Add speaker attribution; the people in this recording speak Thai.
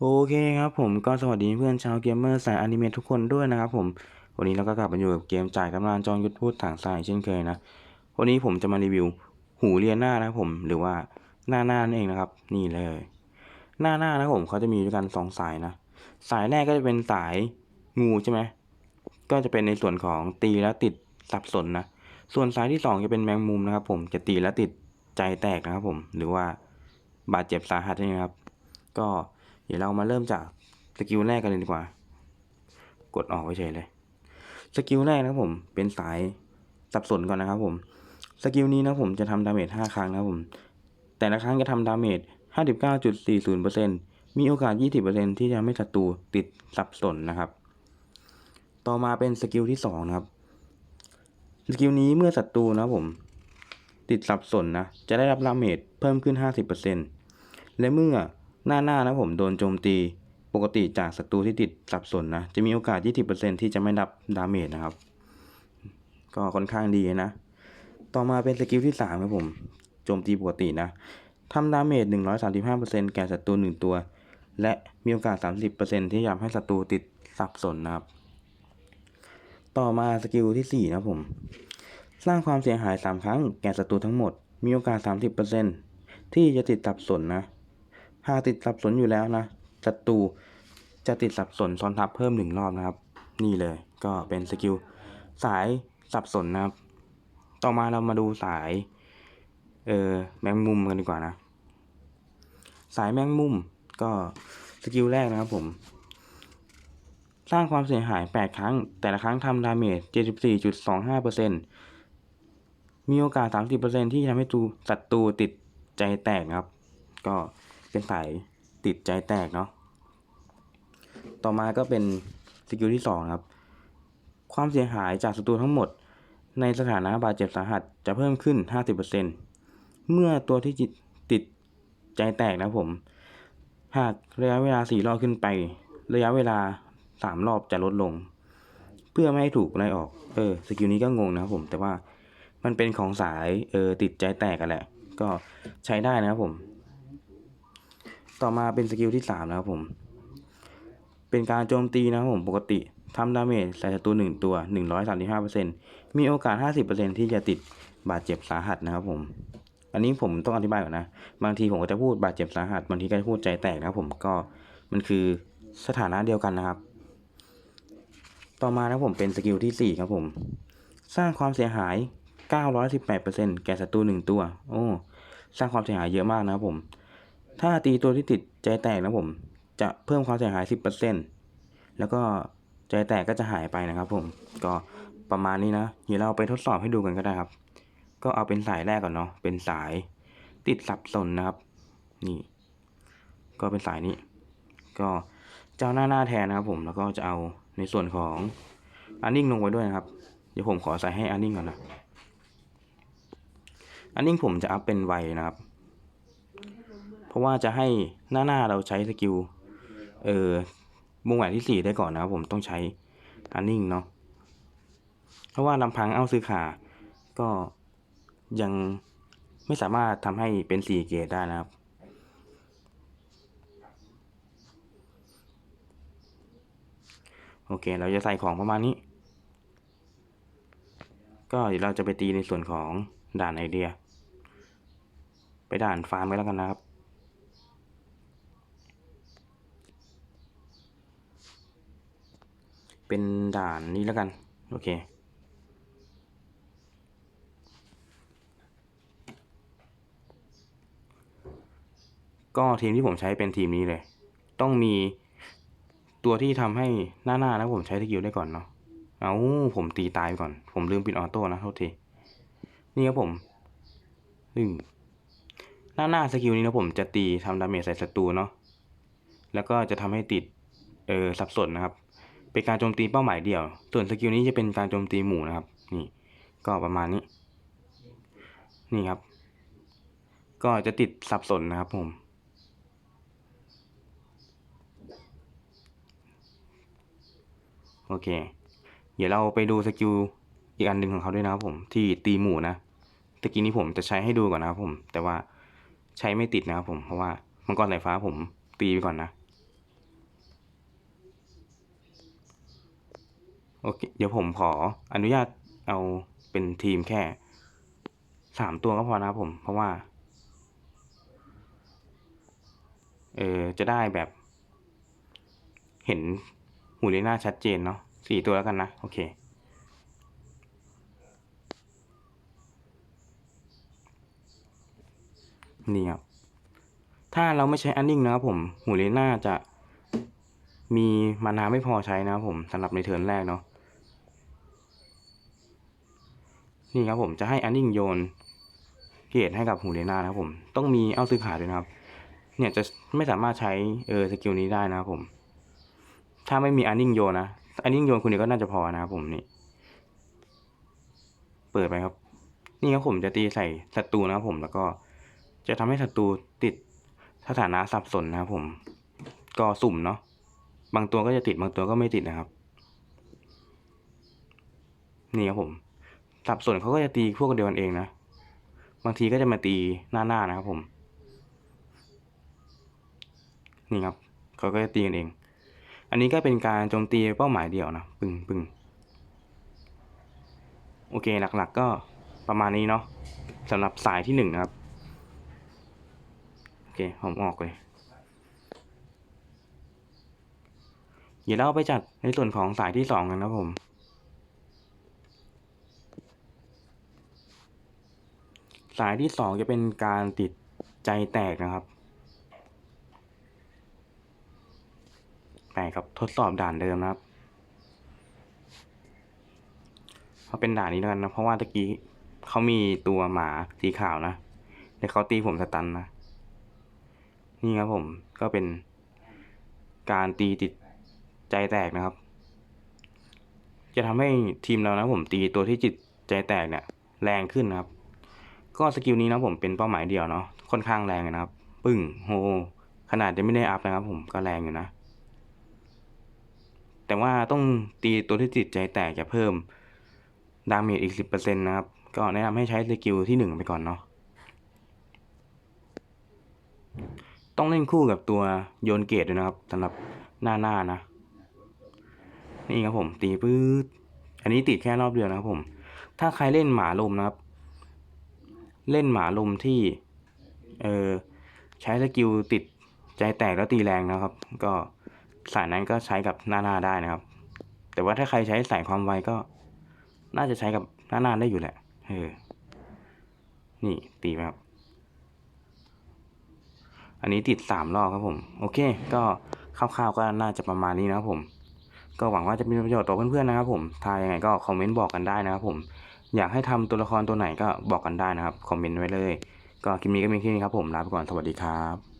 Speaker 1: โอเคครับผมก็สวัสดีเพื่อนชาวเกมเมอร์สายอนิเมะทุกคนด้วยนะครับผม วันนี้เราก็กลับมาอยู่กับเกมจ่ายกำลังจองยุทธพูดถังสายเช่นเคยนะ วันนี้ผมจะมารีวิวหูเรียนหน้านะครับผม หรือว่าหน้าหน้านั่นเองนะครับ นี่เลย หน้าหน้านะผมเขาจะมีด้วยกันสองสายนะ สายแรกก็จะเป็นสายงูใช่ไหมก็จะเป็นในส่วนของตีแล้วติดสับสนนะ ส่วนสายที่สองจะเป็นแมงมุมนะครับ ผมจะตีแล้วติดใจแตกนะครับผม หรือว่าบาดเจ็บสาหัสนี่นะครับ ก็ เดี๋ยวเรามาเริ่มจากสกิลแรกกันเลยดีกว่า กดออกไว้เฉยเลย สกิลแรกนะครับผมเป็นสายสับสนก่อนนะครับผม สกิลนี้นะผมจะทำดาเมจ5ครั้งนะครับผม แต่ละครั้งจะทำดาเมจ59.40%มีโอกาส 20%ที่จะไม่ศัตรูติดสับสนนะครับ ต่อมาเป็นสกิลที่2นะครับ สกิลนี้เมื่อศัตรูนะผม ติดสับสนนะ จะได้รับดาเมจเพิ่มขึ้น 50%และเมื่อ หน้าหน้านะผมโดนโจมตีปกติจากศัตรูที่ติดสับสนนะ จะมีโอกาส 20%ที่จะไม่รับดาเมจนะครับ ก็ค่อนข้างดีนะ ต่อมาเป็นสกิลที่3ครับผมโจมตีปกตินะทำดาเมจ 135%แก่ศัตรู1ตัว และมีโอกาส 30%ที่จะทำให้ศัตรูติดสับสนนะครับ ต่อมาสกิลที่ 4 นะผม สร้างความเสียหาย 3 ครั้งแก่ศัตรูทั้งหมด มีโอกาส 30%ที่จะติดสับสนนะ หากติดสับสนอยู่แล้วนะศัตรูจะติดสับสนซ้อนทับเพิ่มหนึ่งรอบนะครับ นี่เลยก็เป็นสกิลสายสับสนนะครับ ต่อมาเรามาดูสาย เออแมงมุมกันดีกว่านะ สายแมงมุมก็สกิลแรกนะครับผม สร้างความเสียหาย 8 ครั้ง แต่ละครั้งทำดาเมจ 74.25%มีโอกาส 30%ที่ทำให้ตูศัตรูติดใจแตกครับ ก็ เป็นสายติดใจแตกเนาะ ต่อมาก็เป็นสกิลที่2ครับ ความเสียหายจากศัตรูทั้งหมด ในสถานะบาดเจ็บสาหัสจะเพิ่มขึ้น 50%เมื่อตัวที่ตติดใจแตกนะผม หากระยะเวลา 4 รอบขึ้นไป ระยะเวลา 3 รอบจะลดลง เพื่อไม่ให้ถูกไล่ออก เออ สกิลนี้ก็งงนะครับผม แต่ว่ามันเป็นของสาย เออ ติดใจแตกกันแหละ ก็ใช้ได้นะครับผม ต่อมาเป็นสกิลที่ 3 นะครับผม เป็นการโจมตีนะครับผมปกติทำดาเมจใส่ศัตรูหนึ่งตัว 135%มีโอกาส 50%ที่จะติดบาดเจ็บสาหัสนะครับผม อันนี้ผมต้องอธิบายก่อนนะ บางทีผมก็จะพูดบาดเจ็บสาหัส บางทีก็จะพูดใจแตกนะครับผมก็มันคือสถานะเดียวกันนะครับ ต่อมานะครับผมเป็นสกิลที่ 4 ครับผม สร้างความเสียหาย 918%แก่ศัตรูหนึ่งตัว โอ้ สร้างความเสียหายเยอะมากนะครับผม ถ้าตีตัวที่ติดใจแตกนะผม จะเพิ่มความเสียหาย 10%แล้วก็ใจแตกก็จะหายไปนะครับผม ก็ประมาณนี้นะเดี๋ยวเราไปทดสอบให้ดูกันก็ได้ครับ ก็เอาเป็นสายแรกก่อนเนาะ เป็นสายติดสับสนนะครับ นี่ ก็เป็นสายนี้ ก็จะเอาหน้าหน้าแทนนะครับผม แล้วก็จะเอาในส่วนของอันนิ่งลงไว้ด้วยนะครับ เดี๋ยวผมขอใส่ให้อันนิ่งก่อนนะ อันนิ่งผมจะอัพเป็นไวนะครับ ราะว่าจะให้หน้าหน้าเราใช้สกิลเออวงแหวนที่สี่ได้ก่อนนะครับผมต้องใช้อันนิ่งเนาะเพราะว่าลำพังเอาซื้อขาก็ยังไม่สามารถทำให้เป็นสี่เกตได้นะครับโอเค เราจะใส่ของประมาณนี้ ก็เดี๋ยวเราจะไปตีในส่วนของด่านไอเดีย ไปด่านฟาร์มไว้แล้วกันนะครับ เป็นด่านนี้แล้วกัน โอเค ก็ทีมที่ผมใช้เป็นทีมนี้เลย ต้องมีตัวที่ทำให้หน้าหน้านะผมใช้สกิลได้ก่อนเนาะเอาผมตีตายไปก่อน ผมลืมปิดออโต้นะโทษทีนี่ครับผมอืมหน้าหน้าสกิลนี้นะผมจะตีทำดาเมจใส่ศัตรูเนาะแล้วก็จะทำให้ติดเออสับสนนะครับ เป็นการโจมตีเป้าหมายเดียว ส่วนสกิลนี้จะเป็นการโจมตีหมู่นะครับ นี่ ก็ประมาณนี้ นี่ครับ ก็จะติดสับสนนะครับผม โอเค เดี๋ยวเราไปดูสกิลอีกอันหนึ่งของเขาด้วยนะครับผม ที่ตีหมู่นะตะกี้นี้ผมจะใช้ให้ดูก่อนนะครับผม แต่ว่าใช้ไม่ติดนะครับผม เพราะว่ามังกรสายฟ้าผมตีไปก่อนนะ โอเค เดี๋ยวผมขออนุญาตเอาเป็นทีมแค่สามตัวก็พอนะครับผม เพราะว่า เออจะได้แบบ เห็นหูเลน่าชัดเจนเนาะสี่ตัวแล้วกันนะ โอเค นี่ครับ ถ้าเราไม่ใช้อันนิ่งนะครับผม หูเลน่าจะมีมานาไม่พอใช้นะครับผมสำหรับในเทิร์นแรกเนาะ นี่ครับผมจะให้อันนิ่งโยนเกรดให้กับหูเลน่านะครับผม ต้องมีเอาซื้อขาด้วยนะครับ เนี่ยจะไม่สามารถใช้เออสกิลนี้ได้นะครับผม ถ้าไม่มีอันนิ่งโยนนะอันนิ่งโยนคุณเดียวก็น่าจะพอนะครับผมนี่ เปิดไปครับ นี่ครับผมจะตีใส่ศัตรูนะครับผมแล้วก็จะทำให้ศัตรูติดสถานะสับสนนะครับผม ก็สุ่มเนาะบางตัวก็จะติดบางตัวก็ไม่ติดนะครับ นี่ครับผม สับสนเขาก็จะตีพวกเดียวกันเองนะ บางทีก็จะมาตีหน้าหน้านะครับผม นี่ครับเขาก็จะตีกันเอง อันนี้ก็เป็นการโจมตีเป้าหมายเดียวนะ ปึ้งปึ้งโอเคหลักๆก็ประมาณนี้เนาะสำหรับสายที่หนึ่งนะครับ โอเคผมออกเลย เดี๋ยวเราไปจัดในส่วนของสายที่สองกันนะผม สายที่สองจะเป็นการติดใจแตกนะครับไปครับทดสอบด่านเดิมนะครับเขาเป็นด่านนี้แล้วกันนะ เพราะว่าตะกี้เขามีตัวหมาสีขาวนะแต่เขาตีผมสตันนะ นี่ครับผมก็เป็นการตีติดใจแตกนะครับ จะทำให้ทีมเรานะผมตีตัวที่จิตใจแตกเนี่ย แรงขึ้นนะครับ ก็สกิลนี้นะผมเป็นเป้าหมายเดียวเนาะค่อนข้างแรงนะครับ ปึ้งโฮขนาดจะไม่ได้อัพนะครับ ผมก็แรงอยู่นะ แต่ว่าต้องตีตัวที่จิตใจแตกจะเพิ่มดาเมจอีกสิบเปอร์เซ็นต์นะครับ ก็แนะนำให้ใช้สกิลที่หนึ่งไปก่อนเนาะต้องเล่นคู่กับตัวโยนเกตด้วยนะครับสำหรับหน้าหน้านะ นี่ครับผมตีปื๊ดอันนี้ติดแค่รอบเดียวนะครับผม ถ้าใครเล่นหมาลมนะครับ เล่นหมาลมที่เออใช้สกิลติดใจแตกแล้วตีแรงนะครับ ก็สายนั้นก็ใช้กับหน้าหน้าได้นะครับ แต่ว่าถ้าใครใช้สายความไวก็ น่าจะใช้กับหน้าหน้าได้อยู่แหละเออนี่ตีไหมครับอันนี้ติดสามรอบครับผม โอเค ก็คร่าวๆก็น่าจะประมาณนี้นะครับผม ก็หวังว่าจะเป็นประโยชน์ต่อเพื่อนๆนะครับผมถ้ายังไงก็คอมเมนต์บอกกันได้นะครับผม อยากให้ทำตัวละครตัวไหนก็บอกกันได้นะครับ คอมเมนต์ไว้เลย ก็คลิปนี้ก็มีแค่นี้ครับผม ลาไปก่อน สวัสดีครับ